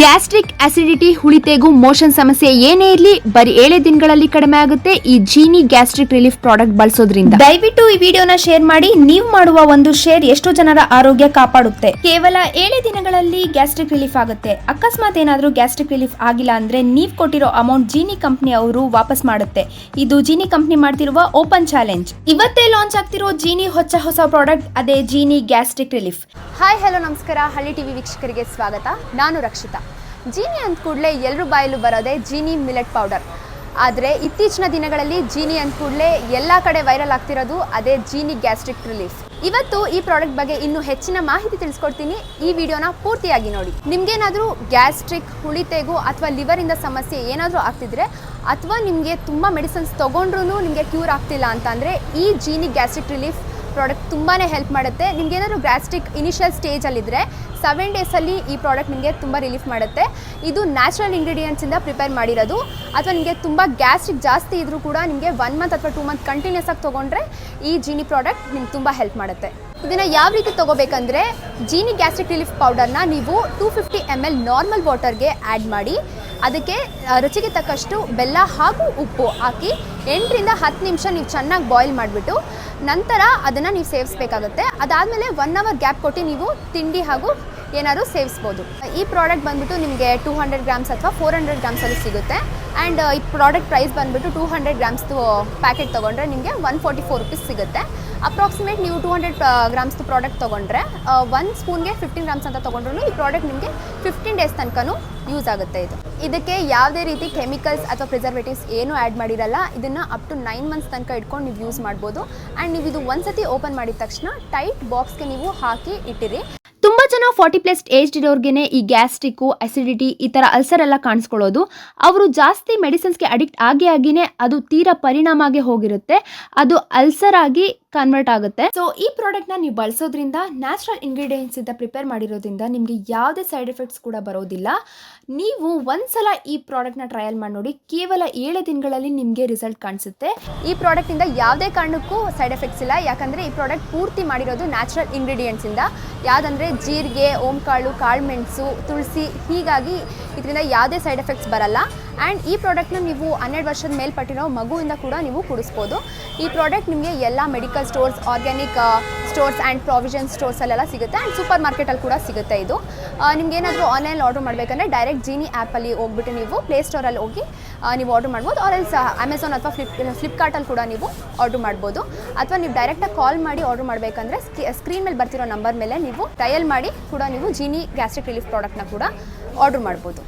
Gastric acidity ಹುಳಿತೆಗು motion ಸಮಸ್ಯೆ ಏನೇ ಇರಲಿ, ಬರೀ ಏಳೇ ದಿನಗಳಲ್ಲಿ ಕಡಿಮೆ ಆಗುತ್ತೆ ಈ ಜೀನಿ ಗ್ಯಾಸ್ಟ್ರಿಕ್ ರಿಲೀಫ್ ಪ್ರಾಡಕ್ಟ್ ಬಳಸೋದ್ರಿಂದ. ದಯವಿಟ್ಟು ಈ ವಿಡಿಯೋನ ಶೇರ್ ಮಾಡಿ, ನೀವು ಮಾಡುವ ಒಂದು ಶೇರ್ ಎಷ್ಟೋ ಜನರ ಆರೋಗ್ಯ ಕಾಪಾಡುತ್ತೆ. ಕೇವಲ ಏಳೇ ದಿನಗಳಲ್ಲಿ ಗ್ಯಾಸ್ಟ್ರಿಕ್ ರಿಲೀಫ್ ಆಗುತ್ತೆ. ಅಕಸ್ಮಾತ್ ಏನಾದ್ರೂ ಗ್ಯಾಸ್ಟ್ರಿಕ್ ರಿಲೀಫ್ ಆಗಿಲ್ಲ ಅಂದ್ರೆ ನೀವು ಕೊಟ್ಟಿರೋ ಅಮೌಂಟ್ ಜೀನಿ ಕಂಪ್ನಿ ಅವರು ವಾಪಸ್ ಮಾಡುತ್ತೆ. ಇದು ಜೀನಿ ಕಂಪ್ನಿ ಮಾಡ್ತಿರುವ ಓಪನ್ ಚಾಲೆಂಜ್. ಇವತ್ತೇ ಲಾಂಚ್ ಆಗ್ತಿರೋ ಜೀನಿ ಹೊಸ ಹೊಸ ಪ್ರಾಡಕ್ಟ್, ಅದೇ Jeeni gastric relief. Hi hello ನಮಸ್ಕಾರ. ಹಳ್ಳಿ ಟಿವಿ ವೀಕ್ಷಕರಿಗೆ ಸ್ವಾಗತ. ನಾನು ರಕ್ಷಿತಾ. ಜೀನಿ ಅಂದ ಕೂಡಲೇ ಎಲ್ಲರೂ ಬಾಯಲ್ಲೂ ಬರೋದೇ ಜೀನಿ ಮಿಲೆಟ್ ಪೌಡರ್. ಆದರೆ ಇತ್ತೀಚಿನ ದಿನಗಳಲ್ಲಿ ಜೀನಿ ಅಂದ ಕೂಡಲೇ ಎಲ್ಲ ಕಡೆ ವೈರಲ್ ಆಗ್ತಿರೋದು ಅದೇ ಜೀನಿ ಗ್ಯಾಸ್ಟ್ರಿಕ್ ರಿಲೀಫ್. ಇವತ್ತು ಈ ಪ್ರಾಡಕ್ಟ್ ಬಗ್ಗೆ ಇನ್ನೂ ಹೆಚ್ಚಿನ ಮಾಹಿತಿ ತಿಳಿಸ್ಕೊಡ್ತೀನಿ. ಈ ವಿಡಿಯೋನ ಪೂರ್ತಿಯಾಗಿ ನೋಡಿ. ನಿಮ್ಗೇನಾದರೂ ಗ್ಯಾಸ್ಟ್ರಿಕ್ ಹುಳಿತೆಗು ಅಥವಾ ಲಿವರಿಂದ ಸಮಸ್ಯೆ ಏನಾದರೂ ಆಗ್ತಿದ್ರೆ ಅಥವಾ ನಿಮಗೆ ತುಂಬ ಮೆಡಿಸಿನ್ಸ್ ತೊಗೊಂಡ್ರೂ ನಿಮಗೆ ಕ್ಯೂರ್ ಆಗ್ತಿಲ್ಲ ಅಂತಂದರೆ ಈ ಜೀನಿ ಗ್ಯಾಸ್ಟ್ರಿಕ್ ರಿಲೀಫ್ ಪ್ರಾಡಕ್ಟ್ ತುಂಬಾ ಹೆಲ್ಪ್ ಮಾಡುತ್ತೆ. ನಿಮ್ಗೆ ಏನಾದರೂ ಗ್ಯಾಸ್ಟ್ರಿಕ್ ಇನಿಷಿಯಲ್ ಸ್ಟೇಜಲ್ಲಿದ್ದರೆ ಸೆವೆನ್ ಡೇಸಲ್ಲಿ ಈ ಪ್ರಾಡಕ್ಟ್ ನಿಮಗೆ ತುಂಬ ರಿಲೀಫ್ ಮಾಡುತ್ತೆ. ಇದು ನ್ಯಾಚುರಲ್ ಇಂಗ್ರೀಡಿಯೆಂಟ್ಸಿಂದ ಪ್ರಿಪೇರ್ ಮಾಡಿರೋದು. ಅಥವಾ ನಿಮಗೆ ತುಂಬ ಗ್ಯಾಸ್ಟ್ರಿಕ್ ಜಾಸ್ತಿ ಇದ್ದರೂ ಕೂಡ ನಿಮಗೆ ಒನ್ ಮಂತ್ ಅಥವಾ ಟೂ ಮಂತ್ ಕಂಟಿನ್ಯೂಸ್ ಆಗಿ ತೊಗೊಂಡ್ರೆ ಈ ಜೀನಿ ಪ್ರಾಡಕ್ಟ್ ನಿಮ್ಗೆ ತುಂಬ ಹೆಲ್ಪ್ ಮಾಡುತ್ತೆ. ಇದನ್ನು ಯಾವ ರೀತಿ ತೊಗೋಬೇಕಂದ್ರೆ ಜೀನಿ ಗ್ಯಾಸ್ಟ್ರಿಕ್ ರಿಲೀಫ್ ಪೌಡರ್ನ ನೀವು two fifty M L normal ವಾಟರ್ಗೆ add ಮಾಡಿ ಅದಕ್ಕೆ ರುಚಿಗೆ ತಕ್ಕಷ್ಟು ಬೆಲ್ಲ ಹಾಗೂ ಉಪ್ಪು ಹಾಕಿ ಎಂಟರಿಂದ ಹತ್ತು ನಿಮಿಷ ನೀವು ಚೆನ್ನಾಗಿ ಬಾಯ್ಲ್ ಮಾಡಿಬಿಟ್ಟು ನಂತರ ಅದನ್ನು ನೀವು ಸೇವಿಸಬೇಕಾಗುತ್ತೆ. ಅದಾದಮೇಲೆ ಒನ್ ಅವರ್ ಗ್ಯಾಪ್ ಕೊಟ್ಟು ನೀವು ತಿಂಡಿ ಹಾಗೂ ಏನಾದರೂ ಸೇವಿಸ್ಬೋದು. ಈ ಪ್ರಾಡಕ್ಟ್ ಬಂದ್ಬಿಟ್ಟು ನಿಮಗೆ ಟೂ ಹಂಡ್ರೆಡ್ ಗ್ರಾಮ್ಸ್ ಅಥವಾ ಫೋರ್ ಹಂಡ್ರೆಡ್ ಗ್ರಾಮ್ಸಲ್ಲಿ ಸಿಗುತ್ತೆ. ಆ್ಯಂಡ್ ಈ ಪ್ರಾಡಕ್ಟ್ ಪ್ರೈಸ್ ಬಂದುಬಿಟ್ಟು ಟೂ ಹಂಡ್ರೆಡ್ ಗ್ರಾಮ್ಸ್ದು ಪ್ಯಾಕೆಟ್ ತೊಗೊಂಡ್ರೆ ನಿಮಗೆ ಒನ್ ಫೋರ್ಟಿ ಫೋರ್ ರುಪೀಸ್ ಸಿಗುತ್ತೆ. ಅಪ್ರಾಕ್ಸಿಮೇಟ್ ನೀವು ಟೂ ಹಂಡ್ರೆಡ್ ಗ್ರಾಮ್ಸ್ದು ಪ್ರಾಡಕ್ಟ್ ತೊಗೊಂಡ್ರೆ ಒನ್ ಸ್ಪೂನ್ಗೆ ಫಿಫ್ಟೀನ್ ಗ್ರಾಮ್ಸ್ ಅಂತ ತೊಗೊಂಡ್ರು ಈ ಪ್ರಾಡಕ್ಟ್ ನಿಮಗೆ ಫಿಫ್ಟೀನ್ ಡೇಸ್ ತನಕನೂ ಯೂಸ್ ಆಗುತ್ತೆ ಇದು. ಇದಕ್ಕೆ ಯಾವುದೇ ರೀತಿ ಕೆಮಿಕಲ್ಸ್ ಅಥವಾ ಪ್ರಿಸರ್ವೇಟಿವ್ಸ್ ಏನೂ ಆ್ಯಡ್ ಮಾಡಿರಲ್ಲ. ಇದನ್ನು ಅಪ್ ಟು ನೈನ್ ಮಂತ್ಸ್ ತನಕ ಇಟ್ಕೊಂಡು ನೀವು ಯೂಸ್ ಮಾಡ್ಬೋದು. ಆ್ಯಂಡ್ ನೀವು ಇದು ಒಂದ್ಸತಿ ಓಪನ್ ಮಾಡಿದ ತಕ್ಷಣ ಟೈಟ್ ಬಾಕ್ಸ್ಗೆ ನೀವು ಹಾಕಿ ಇಟ್ಟಿರಿ. ಜನ ಫಾರ್ಟಿ ಪ್ಲಸ್ ಏಜ್ ಇರೋರ್ಗೆ ಈ ಗ್ಯಾಸ್ಟ್ರಿಕ್ಕು ಅಸಿಡಿಟಿ ಈ ತರ ಅಲ್ಸರ್ ಎಲ್ಲ ಕಾಣಿಸ್ಕೊಳ್ಳೋದು. ಅವರು ಜಾಸ್ತಿ ಮೆಡಿಸಿನ್ಸ್ಗೆ ಅಡಿಕ್ಟ್ ಆಗಿ ಆಗಿನೇ ಅದು ತೀರಾ ಪರಿಣಾಮ ಆಗಿ ಹೋಗಿರುತ್ತೆ. ಅದು ಅಲ್ಸರ್ ಆಗಿ ಕನ್ವರ್ಟ್ ಆಗುತ್ತೆ. ಸೊ ಈ ಪ್ರಾಡಕ್ಟ್ನ ನೀವು ಬಳಸೋದ್ರಿಂದ ನ್ಯಾಚುರಲ್ ಇಂಗ್ರೀಡಿಯೆಂಟ್ಸ್ ಇಂದ ಪ್ರಿಪೇರ್ ಮಾಡಿರೋದ್ರಿಂದ ನಿಮಗೆ ಯಾವುದೇ ಸೈಡ್ ಎಫೆಕ್ಟ್ಸ್ ಕೂಡ ಬರೋದಿಲ್ಲ. ನೀವು ಒಂದ್ಸಲ ಈ ಪ್ರಾಡಕ್ಟ್ನ ಟ್ರಯಲ್ ಮಾಡಿ ನೋಡಿ, ಕೇವಲ ಏಳು ದಿನಗಳಲ್ಲಿ ನಿಮಗೆ ರಿಸಲ್ಟ್ ಕಾಣಿಸುತ್ತೆ. ಈ ಪ್ರಾಡಕ್ಟ್ ಇಂದ ಯಾವುದೇ ಕಾರಣಕ್ಕೂ ಸೈಡ್ ಎಫೆಕ್ಟ್ಸ್ ಇಲ್ಲ. ಯಾಕಂದ್ರೆ ಈ ಪ್ರಾಡಕ್ಟ್ ಪೂರ್ತಿ ಮಾಡಿರೋದು ನ್ಯಾಚುರಲ್ ಇಂಗ್ರೀಡಿಯೆಂಟ್ಸಿಂದ ಯಾವ್ದಂದ್ರೆ ಜೀರಿಗೆ, ಓಂಕಾಳು ಕಾಳುಮೆಣಸು ತುಳಸಿ, ಹೀಗಾಗಿ ಇದರಿಂದ ಯಾವುದೇ ಸೈಡ್ ಎಫೆಕ್ಟ್ಸ್ ಬರಲ್ಲ. ಆ್ಯಂಡ್ ಈ ಪ್ರಾಡಕ್ಟ್ನ ನೀವು ಹನ್ನೆರಡು ವರ್ಷದ ಮೇಲ್ಪಟ್ಟಿರೋ ಮಗುವಿಂದ ಕೂಡ ನೀವು ಕುಡಿಸ್ಬೋದು. ಈ ಪ್ರಾಡಕ್ಟ್ ನಿಮಗೆ ಎಲ್ಲ medical stores organic stores and provision ಸ್ಟೋರ್ಸಲ್ಲೆಲ್ಲ ಸಿಗುತ್ತೆ. ಆ್ಯಂಡ್ ಸೂಪರ್ ಮಾರ್ಕೆಟಲ್ಲಿ ಕೂಡ ಸಿಗುತ್ತೆ ಇದು. ನಿಮ್ಗೆ ಏನಾದರೂ ಆನ್ಲೈನ್ ಆರ್ಡರ್ ಮಾಡಬೇಕಂದ್ರೆ ಡೈರೆಕ್ಟ್ ಜೀನಿ ಆ್ಯಪಲ್ಲಿ ಹೋಗ್ಬಿಟ್ಟು ನೀವು ಪ್ಲೇ ಸ್ಟೋರಲ್ಲಿ ಹೋಗಿ ನೀವು ಆರ್ಡರ್ ಮಾಡ್ಬೋದು. ಆರ್ ಎಲ್ಸ್ ಅಮೆಝಾನ್ ಅಥವಾ ಫ್ಲಿಪ್ ಫ್ಲಿಪ್ಕಾರ್ಟಲ್ಲಿ ಕೂಡ ನೀವು ಆರ್ಡರ್ ಮಾಡ್ಬೋದು. ಅಥವಾ ನೀವು ಡೈರೆಕ್ಟಾಗಿ ಕಾಲ್ ಮಾಡಿ ಆರ್ಡರ್ ಮಾಡಬೇಕಂದ್ರೆ ಸ್ಕ್ರೀನ್ ಮೇಲೆ ಬರ್ತಿರೋ ನಂಬರ್ ಮೇಲೆ ನೀವು ಡಯಲ್ ಮಾಡಿ ಕೂಡ ನೀವು ಜೀನಿ ಗ್ಯಾಸ್ಟ್ರಿಕ್ ರಿಲೀಫ್ ಪ್ರಾಡಕ್ಟ್ನ ಕೂಡ ಆರ್ಡರ್ ಮಾಡ್ಬೋದು.